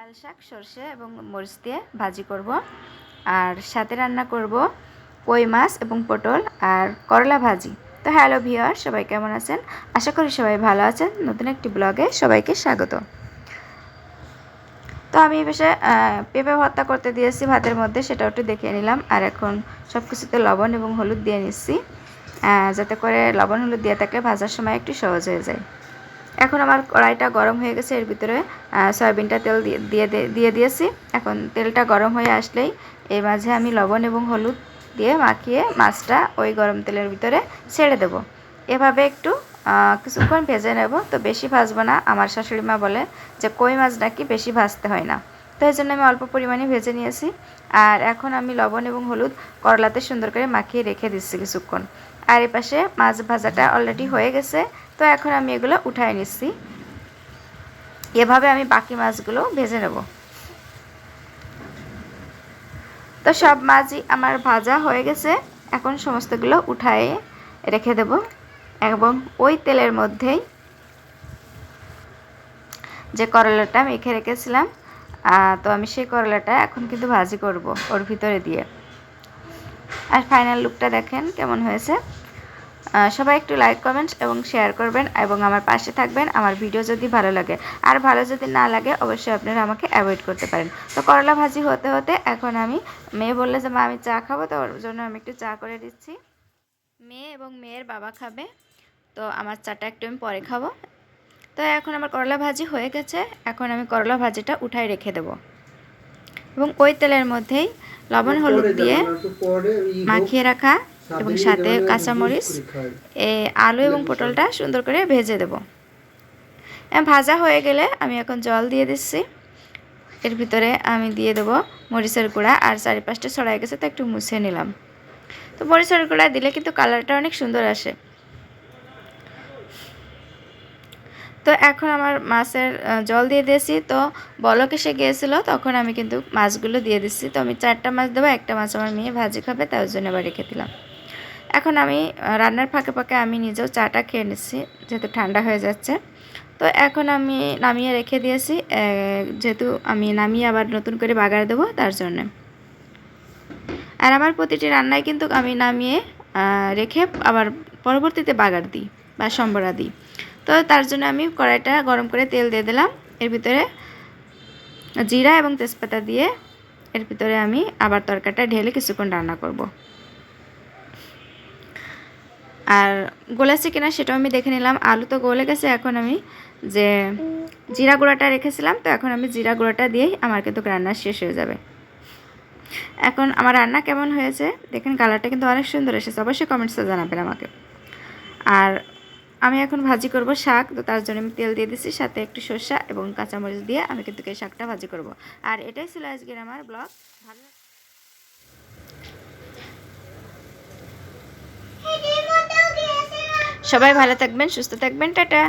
লাল শাক, সর্ষে এবং মরিচ দিয়ে ভাজি করব। আর সাথে রান্না করব কই মাছ এবং পটল আর করলা ভাজি। তো হ্যালো ভিওর সবাই কেমন আছেন? আশা করি সবাই ভালো আছেন। নতুন একটি ব্লগে সবাইকে স্বাগত। তো আমি বেশে পেঁপে ভর্তা করতে দিয়েছি ভাতের মধ্যে সেটা একটু দেখিয়ে নিলাম। আর এখন সব কিছুতে লবণ এবং হলুদ দিয়ে নিচ্ছি যাতে করে লবণ হলুদ দিয়ে থাকলে ভাজার সময় একটু সহজ হয়ে যায়। এখন আমার কড়াইটা গরম হয়ে গেছে, এর ভিতরে সয়াবিনটা তেল দিয়ে দিয়ে দিয়েছি। এখন তেলটা গরম হয়ে আসলেই এর মাঝে আমি লবণ এবং হলুদ দিয়ে মাখিয়ে মাছটা ওই গরম তেলের ভিতরে ছেড়ে দেব। এভাবে একটু কিছুক্ষণ ভেজে নেব। তো বেশি ভাজবো না, আমার শাশুড়ি মা বলে যে, কই মাছ নাকি বেশি ভাজতে হয় না। তো এই জন্য আমি অল্প পরিমাণে ভেজে নিয়েছি। আর এখন আমি লবণ এবং হলুদ করলাতে সুন্দর করে মাখিয়ে রেখে দিচ্ছি কিছুক্ষণ। আর এ পাশে মাছ ভাজাটা অলরেডি হয়ে গেছে, তো এখন আমি এগুলো উঠায় নিচ্ছি। এভাবে আমি বাকি মাছগুলো ভেজে নেব। তো সব মাছই আমার ভাজা হয়ে গেছে, এখন সমস্তগুলো উঠায়ে রেখে দেব। এবং ওই তেলের মধ্যেই যে করলাটা মেখে রেখেছিলাম তো আমি সেই করলাটা এখন কিন্তু ভাজি করব ওর ভিতরে দিয়ে। আর ফাইনাল লুকটা দেখেন কেমন হয়েছে। সবাই একটু লাইক কমেন্ট এবং শেয়ার করবেন এবং আমার পাশে থাকবেন। আমার ভিডিও যদি ভালো লাগে। আর ভালো যদি না লাগে, অবশ্যই আপনারা আমাকে অ্যাভয়েড করতে পারেন। তো করলা ভাজি হতে হতে এখন আমি, মেয়ে বললে যে, মা, আমি চা খাব। তো ওর জন্য আমি একটু চা করে দিচ্ছি। মেয়ে এবং মেয়ের বাবা খাবে। তো আমার চাটা একটু আমি পরে খাব। তো এখন আমার করলা ভাজি হয়ে গেছে। এখন আমি করলা ভাজিটা উঠায় রেখে দেবো। এবং ওই তেলের মধ্যেই লবণ হলুদ দিয়ে মাখিয়ে রাখা এবং সাথে কাঁচামরিচ এ আলু এবং পটলটা সুন্দর করে ভেজে দেব। ভাজা হয়ে গেলে আমি এখন জল দিয়ে দিচ্ছি। এর ভিতরে আমি দিয়ে দেবো মরিচের গুঁড়া আর চারিপাশটা ছড়াই গেছে তো একটু মুছে নিলাম। তো মরিচের গুঁড়া দিলে কিন্তু কালারটা অনেক সুন্দর আসে। তো এখন আমার মাছের জল দিয়ে দিয়েছি। তো বলক এসে গিয়েছিল, তখন আমি কিন্তু মাছগুলো দিয়ে দিচ্ছি। তো আমি চারটা মাছ দেবো, একটা মাছ আমার মেয়ে ভাজি খাবে, তাই জন্য আবার রেখে দিলাম। এখন আমি রান্নার ফাঁকে ফাঁকে আমি নিজেও চাটা খেয়ে নিচ্ছি, যেহেতু ঠান্ডা হয়ে যাচ্ছে। তো এখন আমি নামিয়ে রেখে দিয়েছি যেহেতু আমি নামিয়ে আবার নতুন করে বাগার দেবো, তার জন্যে। আর আমার প্রতিটি রান্নায় কিন্তু আমি নামিয়ে রেখে আবার পরবর্তীতে বাগার দিই বা সম্বরা দিই। তো তার জন্য আমি কড়াইটা গরম করে তেল দিয়ে দিলাম। এর ভিতরে জিরা এবং তেজপাতা দিয়ে এর ভিতরে আমি আবার তরকারিটা ঢেলে কিছুক্ষণ রান্না করব। আর গলেছে কিনা সেটাও আমি দেখে নিলাম। আলু তো গলে গেছে, এখন আমি যে জিরা গুঁড়াটা রেখেছিলাম, তো এখন আমি জিরা গুঁড়াটা দিয়েই আমার কিন্তু রান্না শেষ হয়ে যাবে। এখন আমার রান্না কেমন হয়েছে? দেখেন, কালারটা কিন্তু অনেক সুন্দর এসেছে। অবশ্যই কমেন্টসে জানাবেন আমাকে। আর আমি এখন ভাজি করব শাক, তো তার জন্য আমি তেল দিয়ে দিচ্ছি সাথে একটু সর্ষা এবং কাঁচামরিচ দিয়ে আমি কিন্তু এই শাকটা ভাজি করব। আর এটাই ছিল আজকের আমার ব্লগ। ভালো সবাই ভালো থাকবেন, সুস্থ থাকবেন, টাটা।